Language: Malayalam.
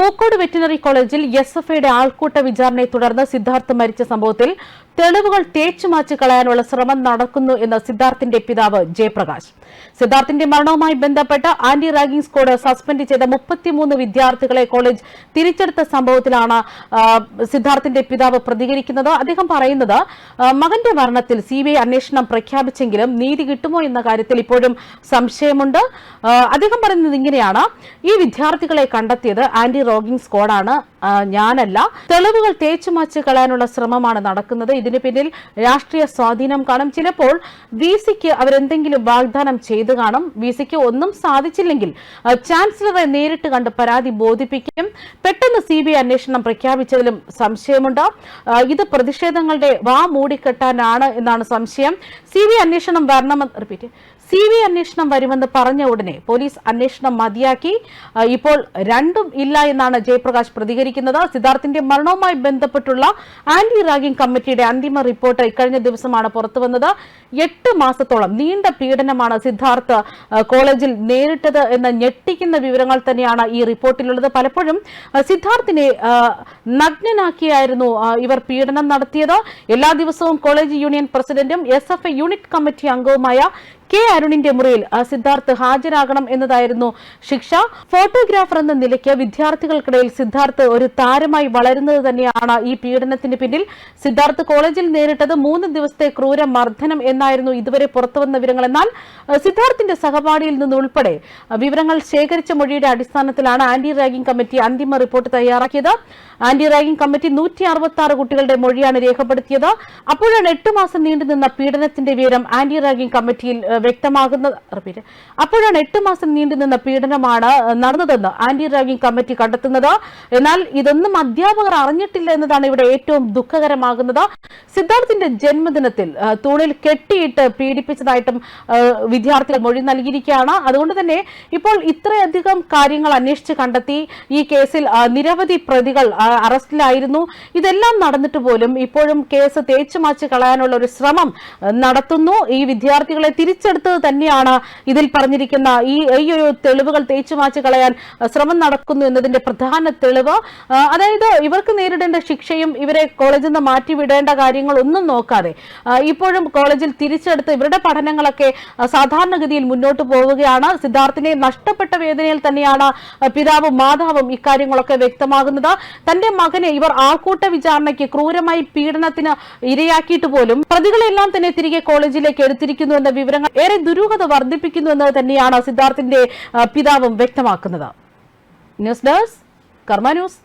പൂക്കോട് വെറ്റിനറി കോളേജിൽ എസ് എഫ് ഐയുടെ ആൾക്കൂട്ട വിചാരണയെ തുടർന്ന് സിദ്ധാർത്ഥ് മരിച്ച സംഭവത്തിൽ തെളിവുകൾ തേച്ചുമാച്ചു കളയാനുള്ള ശ്രമം നടക്കുന്നു എന്ന് സിദ്ധാർത്ഥിന്റെ പിതാവ് ജയപ്രകാശ്. സിദ്ധാർത്ഥിന്റെ മരണവുമായി ബന്ധപ്പെട്ട് ആന്റി റാഗിംഗ് സ്ക്വാഡ് സസ്പെൻഡ് ചെയ്ത മുപ്പത്തിമൂന്ന് വിദ്യാർത്ഥികളെ കോളേജ് തിരിച്ചെടുത്ത സംഭവത്തിലാണ് സിദ്ധാർത്ഥിന്റെ പിതാവ് പ്രതികരിക്കുന്നത്. അദ്ദേഹം പറയുന്നത് മകന്റെ മരണത്തിൽ സി അന്വേഷണം പ്രഖ്യാപിച്ചെങ്കിലും നീതി കിട്ടുമോ എന്ന കാര്യത്തിൽ ഇപ്പോഴും സംശയമുണ്ട്. അദ്ദേഹം പറയുന്നത് ഇങ്ങനെയാണ്. ഈ വിദ്യാർത്ഥികളെ കണ്ടെത്തിയത് ആന്റി റോഗിംഗ് സ്ക്വാഡാണ്. ഞാനല്ല. തെളിവുകൾ തേച്ചുമാച്ച് കളയാനുള്ള ശ്രമമാണ് നടക്കുന്നത്. ഇതിന് പിന്നിൽ രാഷ്ട്രീയ സ്വാധീനം കാണും. ചിലപ്പോൾ വി സിക്ക് അവരെന്തെങ്കിലും വാഗ്ദാനം ചെയ്തു കാണും. വി സിക്ക് ഒന്നും സാധിച്ചില്ലെങ്കിൽ ചാൻസലറെ നേരിട്ട് കണ്ട് പരാതി ബോധിപ്പിക്കും. പെട്ടെന്ന് സി ബി ഐ അന്വേഷണം പ്രഖ്യാപിച്ചതിലും സംശയമുണ്ട്. ഇത് പ്രതിഷേധങ്ങളുടെ വാ മൂടിക്കെട്ടാനാണ് എന്നാണ് സംശയം. സി ബി ഐ അന്വേഷണം വരണമെന്ന് റിപ്പീറ്റ്. സി ബി ഐ അന്വേഷണം വരുമെന്ന് പറഞ്ഞ ഉടനെ പോലീസ് അന്വേഷണം മതിയാക്കി. ഇപ്പോൾ രണ്ടും ഇല്ല എന്നാണ് ജയപ്രകാശ് പ്രതികരിക്കുന്നത്. സിദ്ധാർത്ഥിന്റെ മരണവുമായി ബന്ധപ്പെട്ടുള്ള ആന്റി റാഗിംഗ് കമ്മിറ്റിയുടെ അന്തിമ റിപ്പോർട്ട് ഇക്കഴിഞ്ഞ ദിവസമാണ് പുറത്തുവന്നത്. എട്ട് മാസത്തോളം നീണ്ട പീഡനമാണ് സിദ്ധാർത്ഥ് കോളേജിൽ നേരിട്ടത് എന്ന ഞെട്ടിക്കുന്ന വിവരങ്ങൾ തന്നെയാണ് ഈ റിപ്പോർട്ടിലുള്ളത്. പലപ്പോഴും സിദ്ധാർത്ഥിനെ നഗ്നനാക്കിയായിരുന്നു ഇവർ പീഡനം നടത്തിയത്. എല്ലാ ദിവസവും കോളേജ് യൂണിയൻ പ്രസിഡന്റും എസ് യൂണിറ്റ് കമ്മിറ്റി അംഗവുമായ കെ അരുണിന്റെ മുറിയിൽ സിദ്ധാർത്ഥ് ഹാജരാകണം എന്നതായിരുന്നു ശിക്ഷ. ഫോട്ടോഗ്രാഫർ എന്ന നിലയ്ക്ക് വിദ്യാർത്ഥികൾക്കിടയിൽ സിദ്ധാർത്ഥ് ഒരു താരമായി വളരുന്നത് തന്നെയാണ് ഈ പീഡനത്തിന് പിന്നിൽ. സിദ്ധാർത്ഥ് കോളേജിൽ നേരിട്ടത് മൂന്ന് ദിവസത്തെ ക്രൂര മർദ്ദനം എന്നായിരുന്നു ഇതുവരെ പുറത്തുവന്ന വിവരങ്ങൾ. എന്നാൽ സിദ്ധാർത്ഥിന്റെ സഹപാഠിയിൽ നിന്ന് ഉൾപ്പെടെ വിവരങ്ങൾ ശേഖരിച്ച മൊഴിയുടെ അടിസ്ഥാനത്തിലാണ് ആന്റി റാഗിംഗ് കമ്മിറ്റി അന്തിമ റിപ്പോർട്ട് തയ്യാറാക്കിയത്. ആന്റി റാഗിംഗ് കമ്മിറ്റി നൂറ്റി അറുപത്തി ആറ് കുട്ടികളുടെ മൊഴിയാണ് രേഖപ്പെടുത്തിയത്. അപ്പോഴാണ് എട്ട് മാസം നീണ്ടുനിന്ന പീഡനത്തിന്റെ വിവരം ആന്റി റാഗിംഗ് കമ്മിറ്റിയിൽ വ്യക്തമാകുന്നത് റിപ്പീറ്റ് അപ്പോഴാണ് എട്ട് മാസം നീണ്ടു നിന്ന പീഡനമാണ് നടന്നതെന്ന് ആന്റി റാഗിംഗ് കമ്മിറ്റി കണ്ടെത്തുന്നത്. എന്നാൽ ഇതൊന്നും അധ്യാപകർ അറിഞ്ഞിട്ടില്ല എന്നതാണ് ഇവിടെ ഏറ്റവും ദുഃഖകരമാകുന്നത്. സിദ്ധാർത്ഥിന്റെ ജന്മദിനത്തിൽ തൂണിൽ കെട്ടിയിട്ട് പീഡിപ്പിച്ചതായിട്ടും വിദ്യാർത്ഥികൾ മൊഴി നൽകിയിരിക്കുകയാണ്. അതുകൊണ്ട് തന്നെ ഇപ്പോൾ ഇത്രയധികം കാര്യങ്ങൾ അന്വേഷിച്ച് കണ്ടെത്തി ഈ കേസിൽ നിരവധി പ്രതികൾ അറസ്റ്റിലായിരുന്നു. ഇതെല്ലാം നടന്നിട്ട് പോലും ഇപ്പോഴും കേസ് തേച്ചുമാച്ച് കളയാനുള്ള ഒരു ശ്രമം നടത്തുന്നു. ഈ വിദ്യാർത്ഥികളെ തിരിച്ചെടുത്തത് തന്നെയാണ് ഇതിൽ പറഞ്ഞിരിക്കുന്ന ഈ ഈ ഒരു തെളിവുകൾ തേച്ചു മാച്ചു കളയാൻ ശ്രമം നടക്കുന്നു എന്നതിന്റെ പ്രധാന തെളിവ്. അതായത് ഇവർക്ക് നേരിടേണ്ട ശിക്ഷയും ഇവരെ കോളേജിൽ നിന്ന് മാറ്റിവിടേണ്ട കാര്യങ്ങൾ ഒന്നും നോക്കാതെ ഇപ്പോഴും കോളേജിൽ തിരിച്ചെടുത്ത് ഇവരുടെ പഠനങ്ങളൊക്കെ സാധാരണഗതിയിൽ മുന്നോട്ട് പോവുകയാണ്. സിദ്ധാർത്ഥിനെ നഷ്ടപ്പെട്ട വേദനയിൽ തന്നെയാണ് പിതാവും മാതാവും ഇക്കാര്യങ്ങളൊക്കെ വ്യക്തമാകുന്നത്. തന്റെ മകനെ ഇവർ ആൾക്കൂട്ട വിചാരണയ്ക്ക് ക്രൂരമായി പീഡനത്തിന് ഇരയാക്കിയിട്ട് പോലും പ്രതികളെല്ലാം തന്നെ തിരികെ കോളേജിലേക്ക് എടുത്തിരിക്കുന്നു എന്ന വിവരങ്ങൾ ഏറെ ദുരൂഹത വർദ്ധിപ്പിക്കുന്നു എന്ന് തന്നെയാണ് സിദ്ധാർത്ഥിന്റെ പിതാവും വ്യക്തമാക്കുന്നത്. News desk Karma news.